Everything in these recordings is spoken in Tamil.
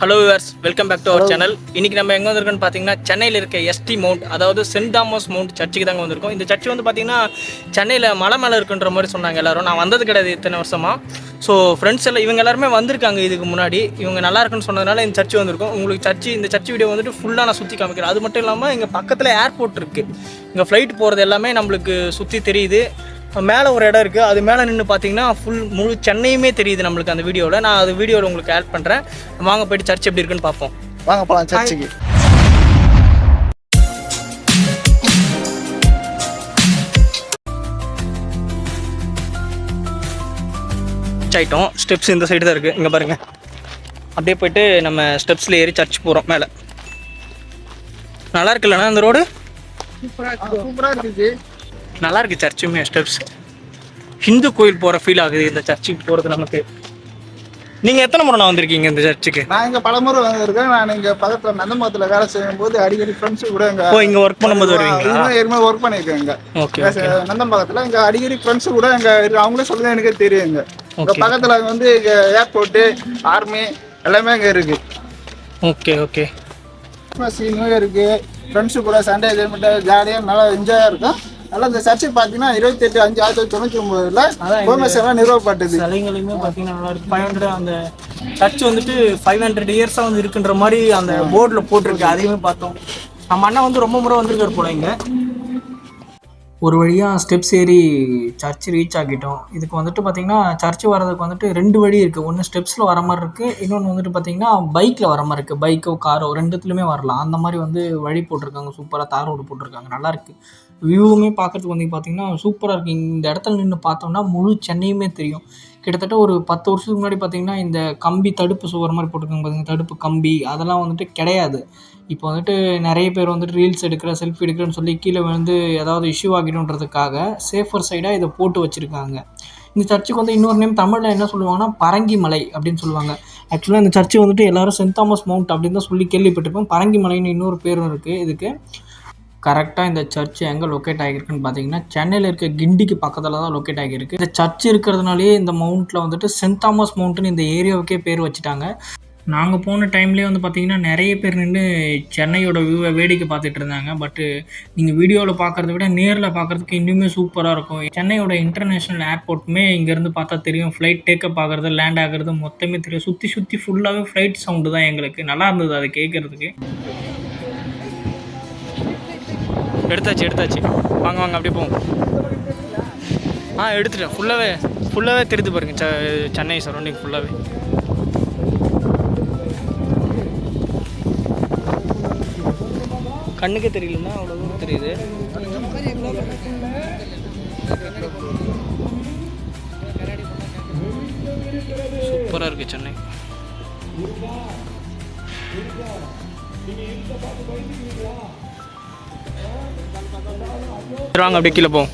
Hello viewers welcome back to our channel இன்னைக்கு நம்ம எங்கே வந்திருக்கோம்னு பார்த்தீங்கன்னா சென்னையில் இருக்க எஸ்டி மவுண்ட் அதாவது சென்ட் தாமஸ் மவுண்ட் சர்ச்சுக்கு தாங்க வந்திருக்கோம். இந்த சர்ச் வந்து பார்த்தீங்கன்னா சென்னையில் மலை மேலே இருக்குன்ற மாதிரி சொன்னாங்க எல்லாரும். நான் வந்தது கிடையாது இத்தனை வருஷமா. ஸோ ஃப்ரெண்ட்ஸ் எல்லாம் இவங்க எல்லாருமே வந்திருக்காங்க இதுக்கு முன்னாடி. இவங்க நல்லா இருக்குன்னு சொன்னதுனால இந்த சர்ச் வந்திருக்கோம். உங்களுக்கு சர்ச் இந்த சர்ச் வீடியோ வந்துட்டு ஃபுல்லாக நான் சுற்றி காமிக்கிறேன். அது மட்டும் இல்லாமல் இங்கே பக்கத்தில் ஏர்போர்ட் இருக்குது இங்கே ஃப்ளைட் போகிறது எல்லாமே நம்மளுக்கு சுற்றி தெரியுது. மேலே ஒரு இடம் இருக்குது அது மேலே நின்று பார்த்தீங்கன்னா ஃபுல் முழு சென்னையுமே தெரியுது நம்மளுக்கு அந்த வீடியோவில் நான் அது வீடியோவில் உங்களுக்கு ஆட் பண்ணுறேன் வாங்க போயிட்டு சர்ச் எப்படி இருக்குன்னு பார்ப்போம். வாங்க போலாம் சர்ச்சுக்கு ரீச் ஆகிட்டோம் ஸ்டெப்ஸ் இந்த சைடு தான் இருக்குது இங்கே பாருங்கள் அப்படியே போயிட்டு நம்ம ஸ்டெப்ஸில் ஏறி சர்ச் போகிறோம் மேலே. நல்லா இருக்குல்லண்ணா அந்த ரோடு சூப்பரா இருக்குது. நல்லா இருக்கு சர்ச்சுமே ஸ்டெப்ஸ் ஹிந்து கோயில் போகிற ஃபீல் ஆகுது இந்த சர்ச்சுக்கு போகிறது நமக்கு. நீங்கள் எத்தனை முறை நான் வந்திருக்கீங்க இந்த சர்ச்சுக்கு? நான் இங்க பலமுறை வந்திருக்கேன். நான் இங்க பக்கத்துல நந்தமரத்துல வேலை செய்யும் போது அடிக்கடி ஃப்ரெண்ட்ஸ் கூட இங்க ஓ இங்கே ஒர்க் பண்ணும்போது வருவீங்களா? ஏற்கனவே ஒர்க் பண்ணியிருக்கேன் இங்க. ஓகே நந்தம் பக்கத்துல இங்க அடிக்கடி ஃப்ரெண்ட்ஸ் கூட இங்க. அவங்களே சொல்லுங்க எனக்கே தெரியும் இங்க. இங்க. பக்கத்துல வந்து இங்க ஏர்போர்ட் ஆர்மி எல்லாமே இங்க இருக்கு. ஓகே ஓகே நியூ இருக்கு. ஃப்ரெண்ட்ஸு கூட சண்டே ஜாலியாக நல்லா என்ஜாயாக இருக்கும். நல்லா இந்த சர்ச்சை பார்த்தீங்கன்னா இருபத்தெட்டு அஞ்சு ஆயிரத்தி தொண்ணூற்றி ஒன்பதுல அதான் கோமஸ் எல்லாம் நிறுவப்பட்டது. சிலைங்களுமே பார்த்தீங்கன்னா நல்லா இருக்கு. ஃபைவ் ஹண்ட்ரட் அந்த சர்ச் வந்துட்டு ஃபைவ் ஹண்ட்ரட் இயர்ஸாக வந்து இருக்குன்ற மாதிரி அந்த போர்டில் போட்டிருக்கு. அதையுமே பார்த்தோம். நம்ம அண்ணா வந்து ரொம்ப முறை வந்திருக்காரு போல இங்க. ஒரு வழியாக ஸ்டெப்ஸ் ஏறி சர்ச் ரீச் ஆகிட்டோம் இதுக்கு வந்துட்டு பார்த்தீங்கன்னா சர்ச் வர்றதுக்கு வந்துட்டு ரெண்டு வழி இருக்குது ஒன்று ஸ்டெப்ஸில் வர மாதிரி இருக்குது இன்னொன்று வந்துட்டு பார்த்தீங்கன்னா பைக்கில் வர மாதிரி இருக்குது பைக்கோ காரோ ரெண்டுத்துலையுமே வரலாம். அந்த மாதிரி வந்து வழி போட்டிருக்காங்க. சூப்பராக தார் ரோடு போட்டிருக்காங்க. நல்லா இருக்கு. வியூவுமே பார்க்கறதுக்கு வந்து பார்த்திங்கன்னா சூப்பராக இருக்குது இந்த இடத்துல நின்று பார்த்தோம்னா முழு சென்னையுமே தெரியும். கிட்டத்தட்ட ஒரு பத்து வருஷத்துக்கு முன்னாடி பார்த்தீங்கன்னா இந்த கம்பி தடுப்பு சுவர் மாதிரி போட்டிருக்காங்க பார்த்தீங்கன்னா தடுப்பு கம்பி அதெல்லாம் வந்துட்டு கிடையாது. இப்போ வந்துட்டு நிறைய பேர் வந்துட்டு ரீல்ஸ் எடுக்கிற செல்ஃபி எடுக்கிறேன்னு சொல்லி கீழே வந்து ஏதாவது இஷ்யூ ஆகிடும்ன்றதுக்காக சேஃபர் சைடாக இதை போட்டு வச்சுருக்காங்க. இந்த சர்ச்சுக்கு வந்து இன்னொரு நேம் தமிழில் என்ன சொல்லுவாங்கன்னா பரங்கி மலை அப்படின்னு சொல்லுவாங்க. ஆக்சுவலாக இந்த சர்ச்சு வந்துட்டு எல்லாரும் சென்ட் தாமஸ் மவுண்ட் அப்படின்னு தான் சொல்லி கேள்விப்பட்டிருப்போம். பரங்கி மலைன்னு இன்னொரு பேரும் இருக்குது இதுக்கு கரெக்டாக இந்த சர்ச் எங்கே லொக்கேட் ஆகியிருக்குன்னு பார்த்தீங்கன்னா சென்னையில் இருக்க கிண்டிக்கு பக்கத்தில் தான் லொக்கேட் ஆகியிருக்கு. இந்த சர்ச் இருக்கிறதுனாலே இந்த மவுண்ட்டில் வந்துட்டு சென்ட் தாமஸ் மவுண்ட்னு இந்த ஏரியாவுக்கே பேர் வச்சுட்டாங்க. நாங்கள் போன டைம்லேயே வந்து பார்த்தீங்கன்னா நிறைய பேர் நின்று சென்னையோட வியூவை வேடிக்கை பார்த்துட்டு இருந்தாங்க. பட்டு நீங்கள் வீடியோவில் பார்க்குறத விட நேரில் பார்க்குறதுக்கு இன்னுமே சூப்பராக இருக்கும். சென்னையோட இன்டர்நேஷ்னல் ஏர்போர்ட்டுமே இங்கேருந்து பார்த்தா தெரியும். ஃப்ளைட் டேக்கப் ஆகிறது லேண்ட் ஆகிறது மொத்தமே தெரியும். சுற்றி சுற்றி ஃபுல்லாகவே ஃப்ளைட் சவுண்டு தான் எங்களுக்கு. நல்லா இருந்தது அதை கேட்குறதுக்கு எடுத்தாச்சு எடுத்தாச்சு. வாங்க வாங்க அப்படியே போவோம். ஆ எடுத்துட்டேன். ஃபுல்லாகவே ஃபுல்லாகவே திருத்து பாருங்க ச சென்னை சரௌண்டிங் ஃபுல்லாகவே கண்ணுக்கே தெரியலன்னா அவ்வளோ தெரியுது. சூப்பராக இருக்குது சென்னை. சரி, வாங்க அப்படியே கீழே போவோம்.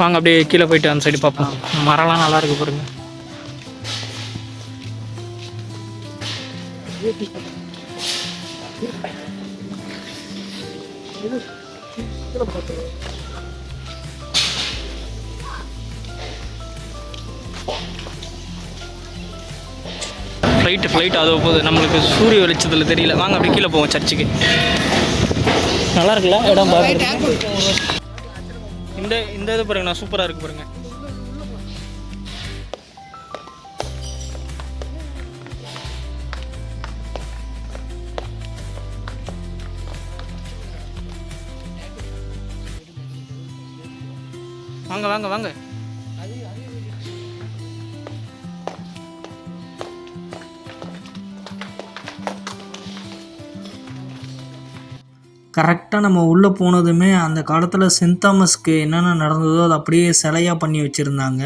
வாங்க அப்படியே கீழே போயிட்டு அந்த சைடு பார்ப்போம். மரம்லாம் நல்லா இருக்கு பாருங்க. ஃப்ளைட்டு ஃப்ளைட் அதோ போகுது. நம்மளுக்கு சூரிய வெளிச்சத்தில் தெரியல. வாங்க அப்படியே கீழே போவோம் சர்ச்சுக்கு. நல்லா இருக்குல்ல? இடம் பார்க்குறது இந்த இந்த இது பாருங்க நான் சூப்பராக இருக்கு பாருங்க. வாங்க வாங்க வாங்க. கரெக்டாக நம்ம உள்ளே போனதுமே அந்த காலத்தில் சென்ட் தாமஸ்க்கு என்னென்ன நடந்ததோ அதை அப்படியே சிலையாக பண்ணி வச்சுருந்தாங்க.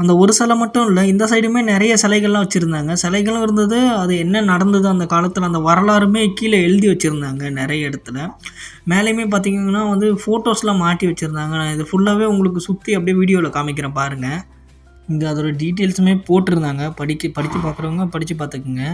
அந்த ஒரு சிலை மட்டும் இல்லை இந்த சைடுமே நிறைய சிலைகள்லாம் வச்சுருந்தாங்க. சிலைகளும் இருந்தது அது என்ன நடந்தது அந்த காலத்தில் அந்த வரலாறுமே கீழே எழுதி வச்சுருந்தாங்க நிறைய இடத்துல. மேலேயுமே பார்த்தீங்கன்னா வந்து ஃபோட்டோஸ்லாம் மாட்டி வச்சுருந்தாங்க. நான் இது ஃபுல்லாகவே உங்களுக்கு சுற்றி அப்படியே வீடியோவில் காமிக்கிறேன் பாருங்கள் இங்கே அதோட டீட்டெயில்ஸுமே போட்டிருந்தாங்க. படிக்க படித்து பார்க்குறவங்க படித்து பார்த்துக்குங்க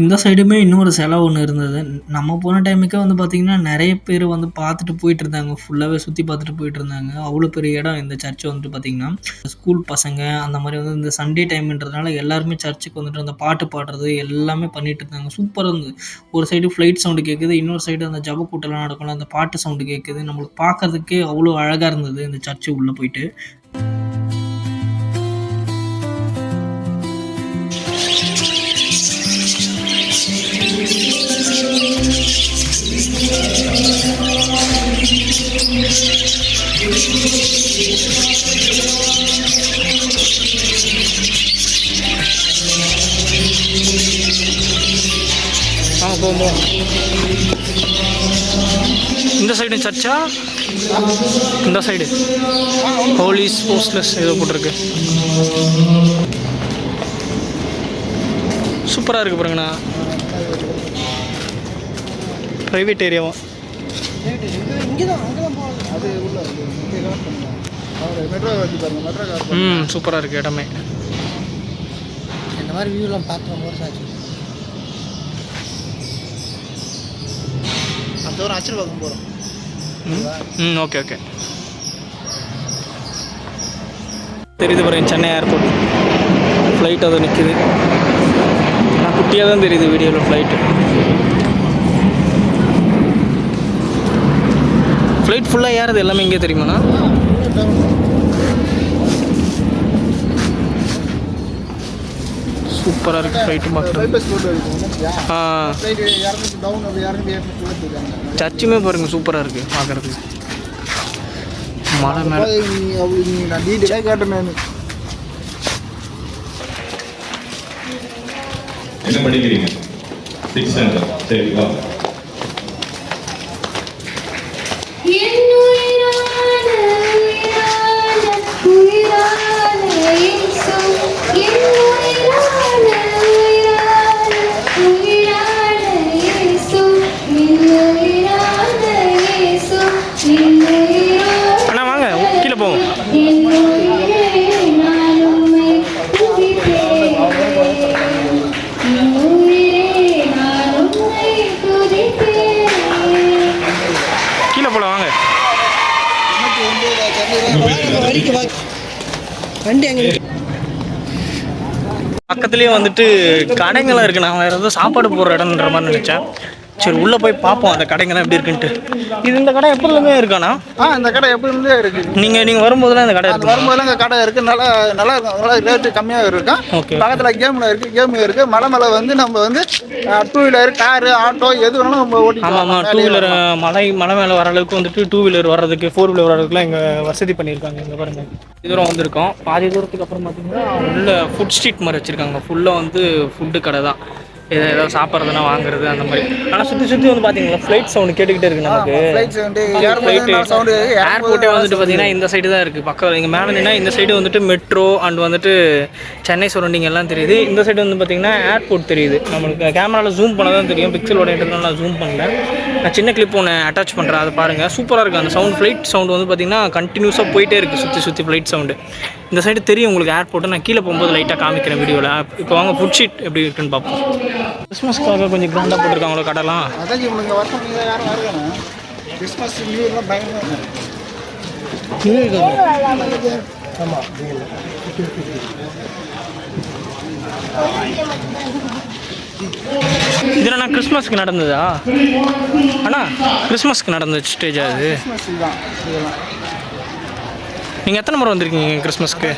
இந்த சைடுமே இன்னொரு சிலை ஒன்று இருந்தது. நம்ம போன டைமுக்கே வந்து பார்த்திங்கன்னா நிறைய பேர் வந்து பார்த்துட்டு போயிட்டு இருந்தாங்க. ஃபுல்லாகவே சுற்றி பார்த்துட்டு போயிட்டு இருந்தாங்க. அவ்வளோ பெரிய இடம் இந்த சர்ச் வந்துட்டு பார்த்திங்கன்னா ஸ்கூல் பசங்க அந்த மாதிரி வந்து இந்த சண்டே டைம்ன்றதுனால எல்லாருமே சர்ச்சுக்கு வந்துட்டு அந்த பாட்டு பாடுறது எல்லாமே பண்ணிட்டு இருந்தாங்க. சூப்பராக இருந்தது. ஒரு சைடு ஃப்ளைட் சவுண்டு கேட்குது இன்னொரு சைடு அந்த ஜப கூட்டம்லாம் நடக்கும்ல அந்த பாட்டு சவுண்டு கேட்குது நம்மளுக்கு பார்க்கறதுக்கே அவ்வளோ அழகாக இருந்தது இந்த சர்ச்சு உள்ளே போயிட்டு. சர்ச்சா? இந்த சைடு ஹோலிஸ் போஸ்ட்லெஸ் ஏதோ போட்டிருக்கு. சூப்பராக இருக்குது பாருங்கண்ணா. ப்ரைவேட் ஏரியாவும் ம் சூப்பராக இருக்குது இடமே. இந்த மாதிரி வியூலாம் பார்த்து ரொம்ப வருஷம் ஆச்சு. அடுத்த வாரம் அச்சிரபாக்கம் போகிறோம் ம் ஓகே ஓகே. தெரியுது பாருங்க சென்னை ஏர்போர்ட் ஃப்ளைட் அது நிற்குது ஆனால் குட்டியாக தான் தெரியுது வீடியோவில் ஃப்ளைட்டு ஃப்ளைட் ஃபுல்லாக ஏறது எல்லாமே இங்கே தெரியுமாண்ணா? சூப்பராக இருக்குது ஃப்ளைட்டு பார்க்குறது சர்ச்சுமே பாருங்கள் சூப்பராக இருக்குது பார்க்குறதுக்கு மலை மேலே. கேட்டேன் நான். என்ன படிக்கிறீங்க சிக்ஸ் ஸ்டாண்டர்ட் சரி கீழே போகலாம் வாங்க. பக்கத்துலேயே வந்துட்டு கடைங்களாம் இருக்கு. நான் வேறு ஏதோ சாப்பாடு போடுற இடம்ன்ற மாதிரி நினச்சேன். சரி உள்ளே போய் பார்ப்போம் அந்த கடைங்கெல்லாம் எப்படி இருக்குன்ட்டு. இது இந்த கடை எப்போதுமே இருக்காண்ணா ஆ இந்த கடை எப்பவுமே இருக்கு. நீங்கள் நீங்கள் வரும்போதெல்லாம் இந்த கடை இருக்கு வரும்போதெல்லாம் இந்த கடை இருக்கு. நல்லா நல்லா இருக்கும். நல்லா ரேட்டு கம்மியாக இருக்கும் Okay. பக்கத்தில் கேம்ல இருக்கு கேம் இருக்கு. மலை மேலே வந்து நம்ம வந்து டூ வீலர் காரு ஆட்டோ எது வேணாலும் நம்ம ஆமாம் ஆமாம் டூ வீலர் மலை மலை மேலே வர அளவுக்கு வந்துட்டு டூ வீலர் வர்றதுக்கு ஃபோர் வீலர் வர்றதுக்குலாம் இங்கே வசதி பண்ணியிருக்காங்க. இங்கே பாருங்க. இது தூரம் வந்திருக்கோம். பாதி தூரத்துக்கு அப்புறம் பார்த்தீங்கன்னா உள்ள ஃபுட் ஸ்ட்ரீட் மாதிரி வச்சுருக்காங்க. ஃபுல்லாக வந்து ஃபுட்டு கடை தான். இதை ஏதாவது சாப்பிட்றதுனா வாங்குறது அந்த மாதிரி. ஆனால் சுற்றி சுற்றி வந்து பார்த்தீங்களா ஃப்ளைட் சவுண்டு கேட்டுக்கிட்டே இருக்கு நமக்கு. ஃப்ளைட் சவுண்டு ஏர்போர்ட்டே வந்துட்டு பார்த்தீங்கன்னா இந்த சைடு தான் இருக்குது பக்கம் இங்கே மேலே நின்னா இந்த சைடு வந்துட்டு மெட்ரோ அண்ட் வந்துட்டு சென்னை சரௌண்டிங் எல்லாம் தெரியுது. இந்த சைடு வந்து பார்த்தீங்கன்னா ஏர்போர்ட் தெரியுது. நம்மளுக்கு கேமராவில் ஜூம் பண்ண தான் தெரியும். பிக்சல் ஓடைன்றதுனால நான் ஜூம் பண்ணல. நான் சின்ன கிளிப் ஒன்று அட்டாச் பண்ணுறேன் அதை பாருங்கள் சூப்பராக இருக்குது அந்த சவுண்ட் ஃப்ளைட் சவுண்ட் வந்து பார்த்தீங்கன்னா கண்டினியூஸாக போயிட்டே இருக்குது சுற்றி சுற்றி ஃப்ளைட் சவுண்டு இந்த சைடு தெரியும் உங்களுக்கு ஏர்போர்ட்டு நான் கீழே போகும்போது லைட்டாக காமிக்கிறேன் வீடியோவில் இப்போ வாங்க ஃபுட் ஷீட் எப்படி இருக்குன்னு பார்ப்போம். கிறிஸ்மஸ்க்காக கொஞ்சம் கிராண்டாக போட்டிருக்காங்களோ கடைலாம்? கிறிஸ்மஸ் நியூ இயர்லாம் பயங்கரமாக இது என்ன கிறிஸ்மஸ்க்கு நடந்ததா? அண்ணா கிறிஸ்மஸ்க்கு நடந்த ஸ்டேஜா அது இதெல்லாம். நீங்கள் எத்தனை முறை வந்திருக்கீங்க கிறிஸ்மஸ்க்கு?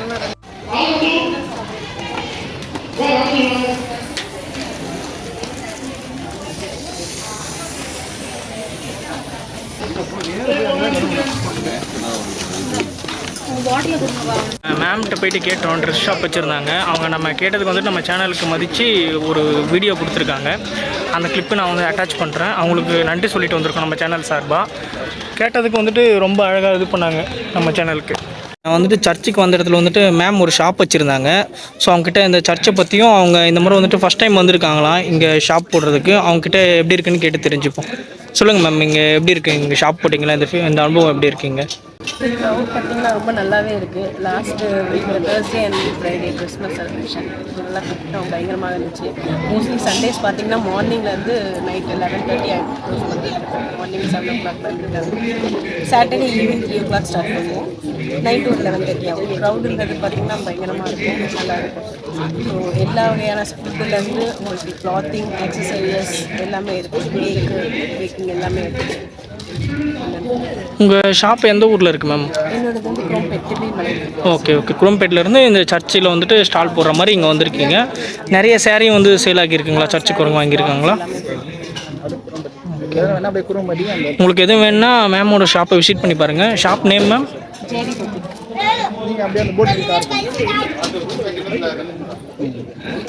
மேம்கிட்ட போயிட்டு கேட்டோம் ட்ரெஸ் ஷாப் வச்சுருந்தாங்க. அவங்க நம்ம கேட்டதுக்கு வந்துட்டு நம்ம சேனலுக்கு மதித்து ஒரு வீடியோ கொடுத்துருக்காங்க. அந்த கிளிப்பு நான் வந்து அட்டாச் பண்ணுறேன் அவங்களுக்கு நன்றி சொல்லிட்டு வந்திருக்கோம் நம்ம சேனல் சார்பாக கேட்டதுக்கு வந்துட்டு ரொம்ப அழகாக இது பண்ணாங்க நம்ம சேனலுக்கு நான் வந்துட்டு சர்ச்சுக்கு வந்த இடத்துல வந்துட்டு மேம் ஒரு ஷாப் வச்சுருந்தாங்க. ஸோ அவங்ககிட்ட இந்த சர்ச்சை பற்றியும் அவங்க இந்த முறை வந்துட்டு ஃபஸ்ட் டைம் வந்திருக்காங்களாம் இங்கே ஷாப் போடுறதுக்கு. அவங்ககிட்ட எப்படி இருக்குன்னு கேட்டு தெரிஞ்சுப்போம். சொல்லுங்கள் மேம் இங்கே எப்படி இருக்குது இங்கே ஷாப் போட்டிங்களா? இந்த இந்த அனுபவம் எப்படி இருக்கீங்க? க்ரௌட் பார்த்தீங்கன்னா ரொம்ப நல்லாவே இருக்குது last week Thursday and Friday Christmas celebration நல்லா கூட்டம் பயங்கரமாக இருந்துச்சு. மோஸ்ட்லி சண்டேஸ் பார்த்தீங்கன்னா மார்னிங்லேருந்து நைட் லெவன் தேர்ட்டி ஆகிடும் மார்னிங் செவன் ஓ கிளாக் வந்துருக்காங்க Saturday evening three o'clock start பண்ணுவோம். நைட் ஒரு லெவன் தேர்ட்டி ஆகும். க்ரௌடுன்றது பார்த்தீங்கன்னா பயங்கரமாக இருக்கும். நல்லா இருக்கும். ஸோ எல்லா வகையான ஃபுட்டுலேருந்து உங்களுக்கு கிளாத்திங் எக்ஸசைசஸ் எல்லாமே இருக்குது கேக்கு பேக்கிங் எல்லாமே இருக்குது உங்கள் ஷாப் எந்த ஊரில் இருக்குது மேம் ஓகே ஓகே குரோம்பேட்டிலேருந்து இந்த சர்ச்சில் வந்துட்டு ஸ்டால் போடுற மாதிரி இங்கே வந்திருக்கீங்க. நிறைய சேரீயும் வந்து சேல் ஆகியிருக்குங்களா? சர்ச்சுக்கு ஒரு வாங்கியிருக்காங்களா? உங்களுக்கு எதுவும் வேணுன்னா மேமோட ஷாப்பை விசிட் பண்ணி பாருங்கள் ஷாப் நேம் மேம்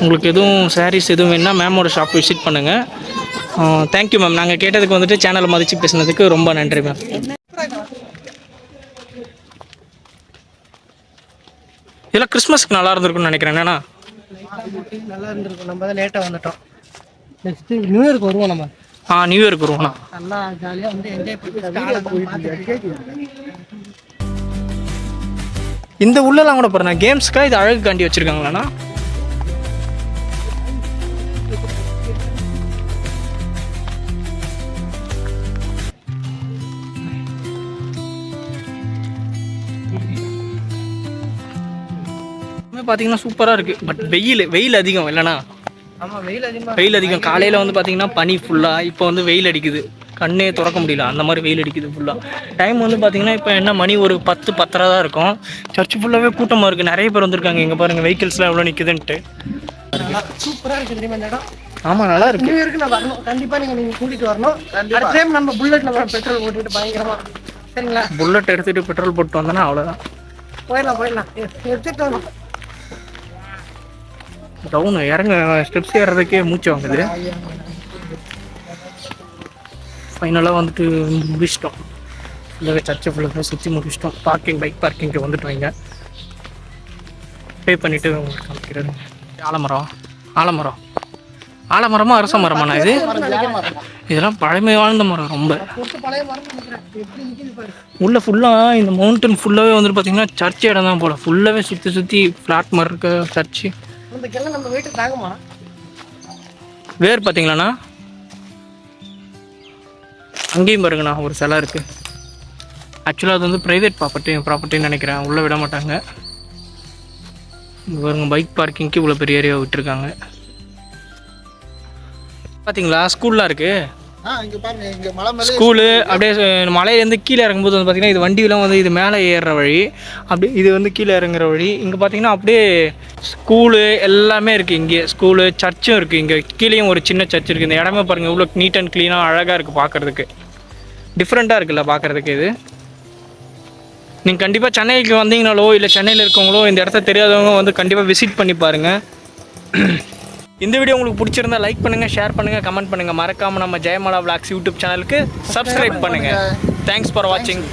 உங்களுக்கு எதுவும் சாரீஸ் எதுவும் வேணுன்னா மேமோட ஷாப் விசிட் பண்ணுங்கள் தேங்க்யூ மேம் நாங்கள் கேட்டதுக்கு வந்துட்டு சேனலை மதித்து பேசுனதுக்கு ரொம்ப நன்றி மேம் இதெல்லாம் கிறிஸ்மஸ்க்கு நல்லா இருந்திருக்கும்னு நினைக்கிறேன். நல்லா இருந்திருக்கும். நம்ம தான் லேட்டாக வந்துட்டோம். நெக்ஸ்ட்டு நியூ இயருக்கு வருவோம் நம்ம. ஆ நியூ இயர்க்கு வருவோண்ணா நல்லா ஜாலியாக வந்து என்ஜாய் பண்ணிட்டு இந்த உள்ளலாம் கூட பாருண்ணா கேம்ஸ்க்கா இது அழகுக்காண்டி வச்சுருக்காங்களாண்ணா? பார்த்தீங்கன்னா சூப்பராக இருக்குது பட் வெயில் வெயில் அதிகம் இல்லைண்ணா ஆமாம் வெயில் அதிகமாக வெயில் அதிகம். காலையில் வந்து பார்த்தீங்கன்னா பனி ஃபுல்லாக இப்போ வந்து வெயில் அடிக்குது. கண்ணே திறக்க முடியல. அந்த மாதிரி வெயில் அடிக்குது ஃபுல்லாக டைம் வந்து பார்த்தீங்கன்னா இப்போ என்ன மணி ஒரு பத்து பத்தரை தான் இருக்கும். சர்ச் ஃபுல்லாகவே கூட்டமாக இருக்குது நிறைய பேர் வந்திருக்காங்க. இங்கே பாருங்கள் வெஹிக்கிள்ஸ்லாம் எவ்வளோ நிற்குதுன்ட்டு சூப்பராக இருக்குது தெரியுமா இந்த இடம்? ஆமாம் நல்லா இருக்கு. நியூ இயருக்கு நான் வரணும். கண்டிப்பாக நீங்கள் நீங்கள் கூட்டிகிட்டு வரணும். அடுத்த டைம் நம்ம புல்லட்டில் பெட்ரோல் ஓட்டிட்டு பயங்கரமாக சரிங்களா? புல்லட் எடுத்துகிட்டு பெட்ரோல் போட்டு வந்தோன்னா அவ்வளோதான் போயிடலாம் போயிடலாம். எடுத்துட்டு வரணும். டவுன் இறங்க ஸ்டெப்ஸ் ஏறுறதுக்கே மூச்சு வாங்குது. ஃபைனலாக வந்துட்டு முடிச்சிட்டோம். ஃபுல்லாகவே சர்ச்சை ஃபுல்லாக சுற்றி முடிச்சிட்டோம். பார்க்கிங் பைக் பார்க்கிங்க்கு வந்துட்டு வைங்க பே பண்ணிவிட்டு உங்களுக்கு காமிக்கிறது. ஆலமரம். ஆலமரம். ஆலமரமா அரச மரமாண்ணா இது? இதெல்லாம் பழமை வாழ்ந்த மரம் ரொம்ப. மரம் உள்ள ஃபுல்லாக இந்த மவுண்டன் ஃபுல்லாகவே வந்துட்டு பார்த்தீங்கன்னா சர்ச் இடம் தான் போல ஃபுல்லாகவே சுற்றி சுற்றி ஃப்ளாட் மாதிரி இருக்க சர்ச்சு இந்த கிளை நம்ம வீட்டுக்கு தாங்குமா வேர் பார்த்தீங்களாண்ணா? அங்கேயும் பாருங்கண்ணா ஒரு சிலை இருக்குது ஆக்சுவலாக அது வந்து ப்ரைவேட் ப்ராப்பர்ட்டி ப்ராப்பர்ட்டின்னு நினைக்கிறேன். உள்ளே விட மாட்டாங்க. இங்க பைக் பார்க்கிங்க்கு இவ்வளோ பெரிய ஏரியா விட்டுருக்காங்க. பார்த்தீங்களா ஸ்கூல்லாம் இருக்குது ஆ இங்கே பாருங்க இங்கே மலை மேலே ஸ்கூலு அப்படியே மலையிலேருந்து கீழே இறங்கும்போது வந்து பார்த்தீங்கன்னா இது வண்டியெல்லாம் வந்து இது மேலே ஏறுற வழி. அப்படியே இது வந்து கீழே இறங்குற வழி. இங்கே பார்த்தீங்கன்னா அப்படியே ஸ்கூலு எல்லாமே இருக்குது இங்கே. ஸ்கூலு சர்ச்சும் இருக்குது இங்கே. கீழேயும் ஒரு சின்ன சர்ச் இருக்குது இந்த இடமே பாருங்கள் இவ்வளோ நீட் அண்ட் க்ளீனாக அழகாக இருக்குது பார்க்குறதுக்கு டிஃப்ரெண்ட்டாக இருக்குல்ல பார்க்குறதுக்கு இது. நீங்கள் கண்டிப்பாக சென்னைக்கு வந்தீங்கனாலோ இல்லை சென்னையில் இருக்கவங்களோ இந்த இடத்த தெரியாதவங்க வந்து கண்டிப்பாக விசிட் பண்ணி பாருங்கள் இந்த வீடியோ உங்களுக்கு பிடிச்சிருந்தா லைக் பண்ணுங்கள் ஷேர் பண்ணுங்கள் கமெண்ட் பண்ணுங்கள் மறக்காமல் நம்ம ஜெயமாலா விளாக்ஸ் யூடியூப் சேனலுக்கு சப்ஸ்கிரைப் பண்ணுங்கள் தேங்க்ஸ் ஃபார் வாட்சிங்